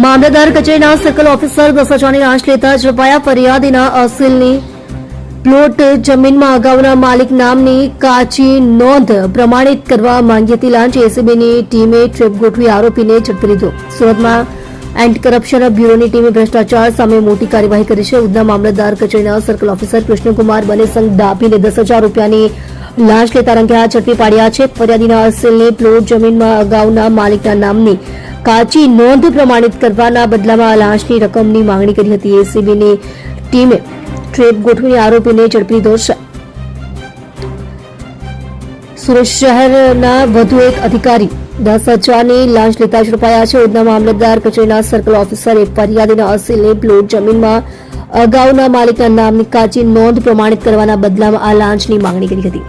મામલતદાર કચેરીના circle officer ભ્રષ્ટાચારની લાંચ લેતા ઝડપાયા ફરિયાદીના અસીલની પ્લોટ જમીનમાં અગાઉના માલિક નામની કાચી નોંધ પ્રમાણિત કરવા માંગી હતી. લાંચ એસીબીની ટીમે ટ્રેપ ગોઠવી આરોપીને ઝડપી લીધો. સુરતમાં એન્ટી કરપ્શન બ્યુરોની ટીમે ભ્રષ્ટાચાર સામે મોટી કાર્યવાહી કરી છે. ઉધના મામલતદાર કચેરીના સર્કલ ઓફિસર કૃષ્ણકુમાર બનેસંગ ડાભીને દસ હજાર રૂપિયાની લાંચ લેતા રંગ્યા ઝડપી પાડ્યા છે. ફરિયાદીના અસલને પ્લોટ જમીનમાં અગાઉના માલિકના નામની કાચી નોંધ પ્રમાણિત કરવાના બદલામાં લાંચની રકમની માંગણી કરી હતી. એસીબીની ટીમે ટ્રેપ ગોઠવીને આરોપીને ઝડપી લીધો છે સુરત શહેરના વધુ એક અધિકારી દસ હજારની લાંચ લેતા ઝડપાયા છે. ઉધના મામલતદાર કચેરીના સર્કલ ઓફિસરે ફરિયાદીના અસીલને પ્લોટ જમીનમાં અગાઉના માલિકના નામની કાચી નોંધ પ્રમાણિત કરવાના બદલામાં આ લાંચની માંગણી કરી હતી.